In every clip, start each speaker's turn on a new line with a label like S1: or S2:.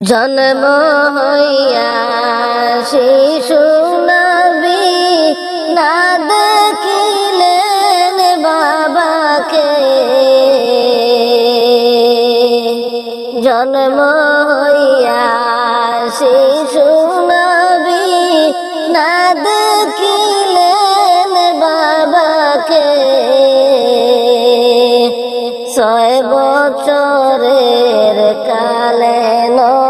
S1: জন্ম হইয়া শুনবি না দেখিলেন বাবাকে। জন্ম হইয়া শুনবি না দেখিলেন বাবাকে। ছয় বছরের কালে নয়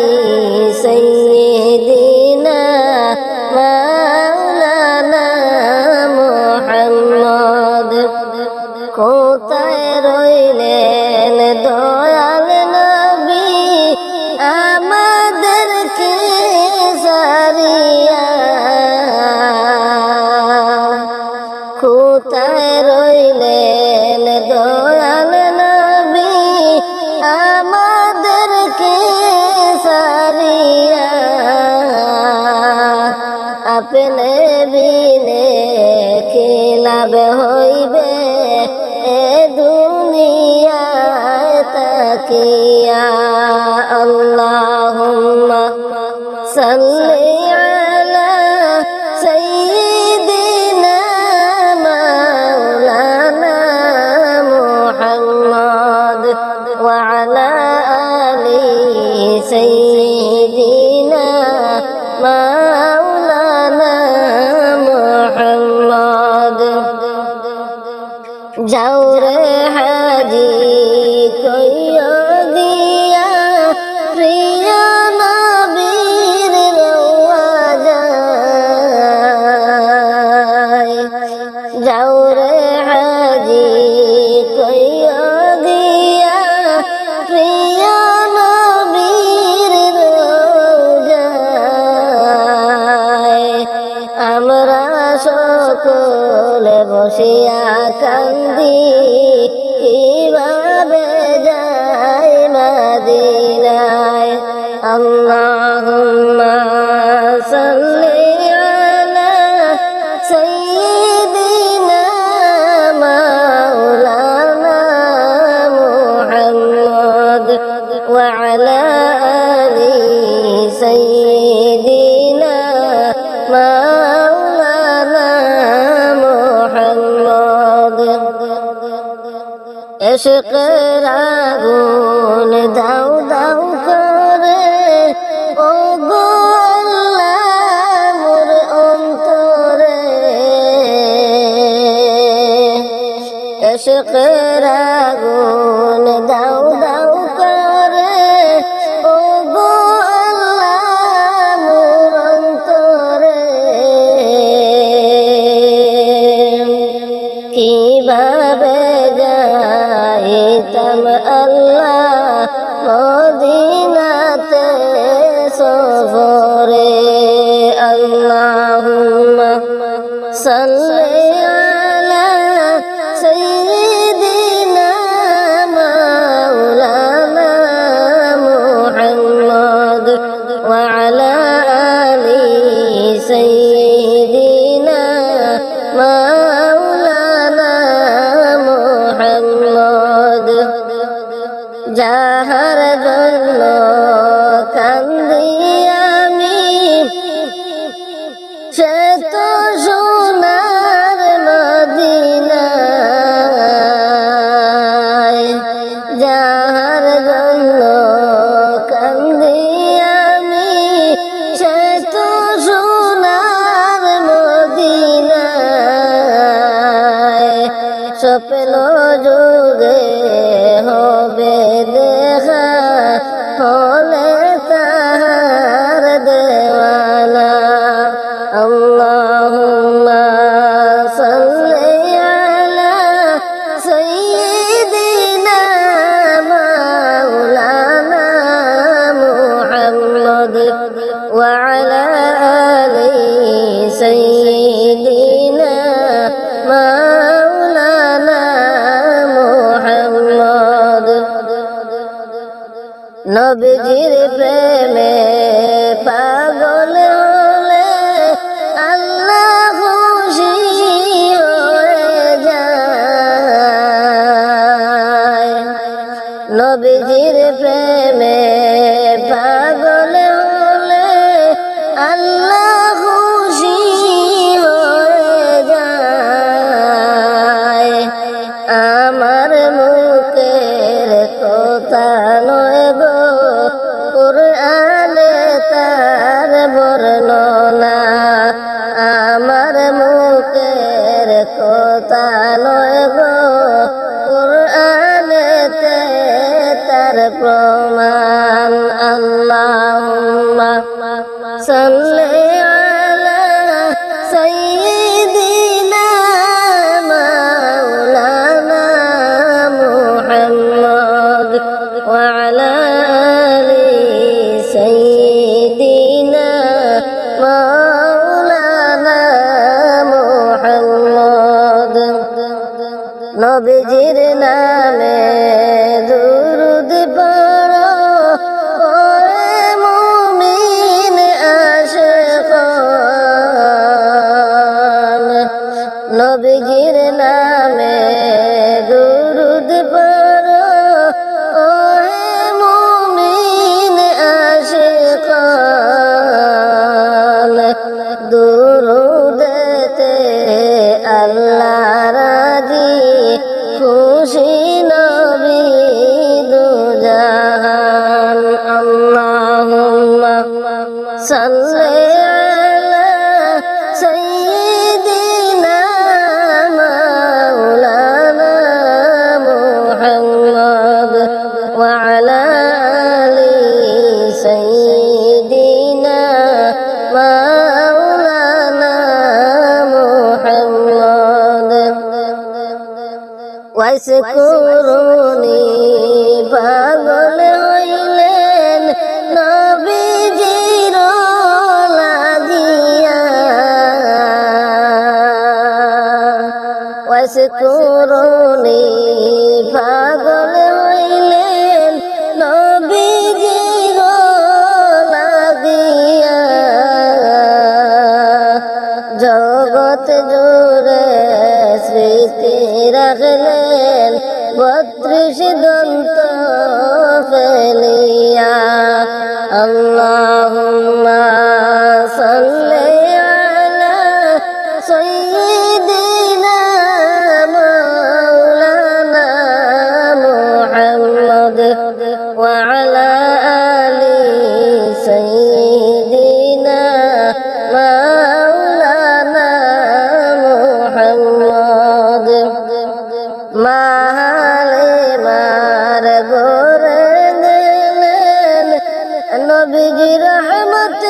S1: পেলে বিনে খিলাব হইবে? এ দুনিয়া তাকিয়া যাও হাজি কই وعلى آل سيدنا مولانا محمد عشق راغون دار 生日 হবে প্রেমে পাগল হলে আল্লাহ খুশি হয়ে যায়। নবীজির প্রেমে পাগল হলে আল্লাহ নবীজির নামে দুরুদ পা ওয়াজ করুনি পাগল হইলেন নবীজি গো লাগিয়া। জগৎ জুড়ে স্মৃতি রাখলেন, বত্রিশ দন্ত ফেলিয়া। আল্লাহ রহমত